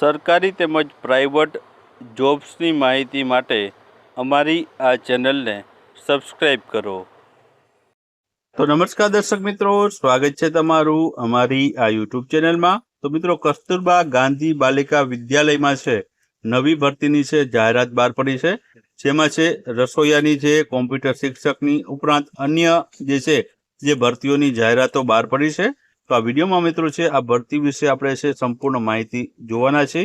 સરકારી તેમજ પ્રાઇવેટ જોબ્સની માહિતી માટે અમારી આ ચેનલને સબસ્ક્રાઈબ કરો. તો નમસ્કાર દર્શક મિત્રો, સ્વાગત છે તમારું અમારી આ યુટ્યુબ ચેનલમાં. તો મિત્રો, કસ્તુરબા ગાંધી બાલિકા વિદ્યાલયમાં છે, નવી ભરતીની છે, જાહેરાત બહાર પડી છે. જેમાં છે, રસોઈયાની છે, કોમ્પ્યુટર શિક્ષકની ઉપરાંત અન્ય જે છે, જે ભરતીઓની જાહેરાતો બહાર પડી છે. તો આ વિડીયોમાં મિત્રો છે, આ ભરતી વિશે આપણે છે સંપૂર્ણ માહિતી જોવાના છે.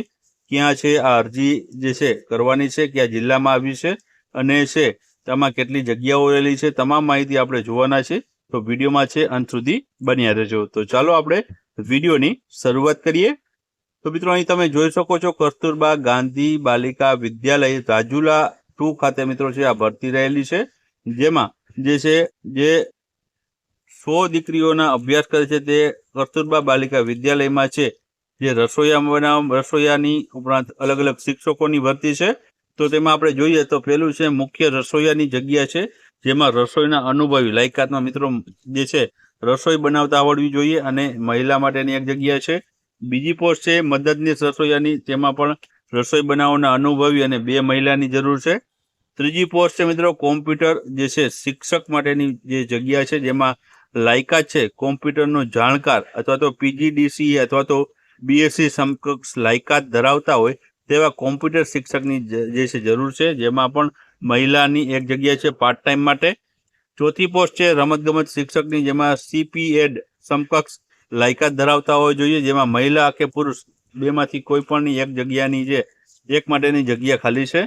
ક્યાં છે આ અરજી જે છે કરવાની છે, કયા જિલ્લામાં આવી છે અને છે તેમાં કેટલી જગ્યાઓ રહેલી છે, તમામ માહિતી આપણે જોવાના છે. તો વિડીયોમાં છે અંત સુધી બન્યા રહેજો. તો ચાલો આપણે વિડીયોની શરૂઆત કરીએ. તો મિત્રો અહીં તમે જોઈ શકો છો, કસ્તુરબા ગાંધી બાલિકા વિદ્યાલય રાજુલા ટુ ખાતે મિત્રો છે આ ભરતી રહેલી છે. જેમાં જે છે, જે સો દીકરીઓના અભ્યાસ કરે છે તે કસ્તુરબા બાલિકા વિદ્યાલયમાં છે. જે રસોઈયા બનાવ રસોઈયાની ઉપરાંત અલગ અલગ શિક્ષકોની ભરતી છે. તો તેમાં આપણે જોઈએ તો પેલું છે મુખ્ય રસોઈયાની જગ્યા છે, જેમાં રસોઈના અનુભવી લાયકાતમાં મિત્રો જે છે રસોઈ બનાવતા આવડવી જોઈએ અને મહિલા માટેની એક જગ્યા છે. બીજી પોસ્ટ છે મદદનીશ રસોઈયાની તેમાં પણ રસોઈ બનાવવાના અનુભવી અને બે મહિલાની જરૂર છે. ત્રીજી પોસ્ટ છે મિત્રો કોમ્પ્યુટર જે છે શિક્ષક માટેની જે જગ્યા છે, જેમાં લાયકાત છે, કોમ્પ્યુટરનો જાણકાર અથવા તો પીજીડીસી અથવા તો બીએસસી સમકક્ષ લાયકાત ધરાવતા હોય તેવા કોમ્પ્યુટર શિક્ષકની જે છે, જરૂર છે. જેમાં પણ મહિલાની એક જગ્યા છે પાર્ટ ટાઈમ માટે. ચોથી પોસ્ટ છે રમતગમત શિક્ષકની, જેમાં સીપીએડ સમકક્ષ લાયકાત ધરાવતા હોવા જોઈએ, જેમાં મહિલા કે પુરુષ બેમાંથી કોઈ પણની એક જગ્યાની જે, એક માટેની જગ્યા ખાલી છે.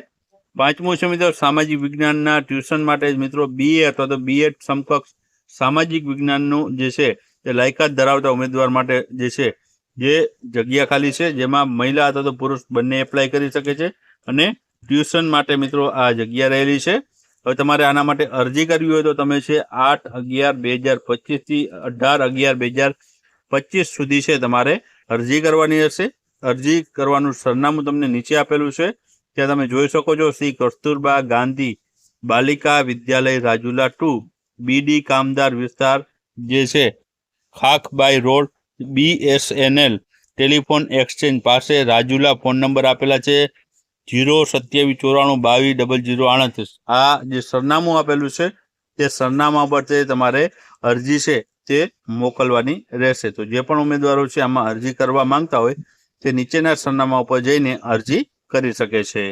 પાંચમું છે મિત્રો સામાજિક વિજ્ઞાનના ટ્યુશન માટે મિત્રો બીએ અથવા તો બીએડ સમકક્ષ સામાજિક વિજ્ઞાનનું જે છે તે લાયકાત ધરાવતા ઉમેદવાર માટે જે છે, જે જગ્યા ખાલી છે, જેમાં મહિલા અથવા તો પુરુષ બંને એપ્લાય કરી શકે છે. અને ટ્યુશન માટે મિત્રો આ જગ્યા રહેલી છે. હવે તમારે આના માટે અરજી કરવી હોય તો તમે છે આઠ અગિયાર બે હજાર પચીસથી અઢાર અગિયાર બે હજાર પચીસ સુધી છે તમારે અરજી કરવાની હશે. અરજી કરવાનું સરનામું તમને નીચે આપેલું છે. ત્યાં તમે જોઈ શકો છો શ્રી કસ્તુરબા ગાંધી બાલિકા વિદ્યાલય રાજુલા ટુ. બીડી કામદાર વિસ્તાર જે છે Khakhbai road BSNL telephone exchange પાસે રાજુલા ફોન નંબર આપેલા છે, જીરો સત્યાવીસ ચોરાણું બાવીસ ડબલ જીરો આડત્રીસ આ જે સરનામું આપેલું છે, તે સરનામા પર તે તમારે અરજી છે, તે મોકલવાની રહેશે. તો જે પણ ઉમેદવારો છે, આમાં અરજી કરવા માંગતા હોય, તે નીચેના સરનામા ઉપર જઈને અરજી કરી શકે છે.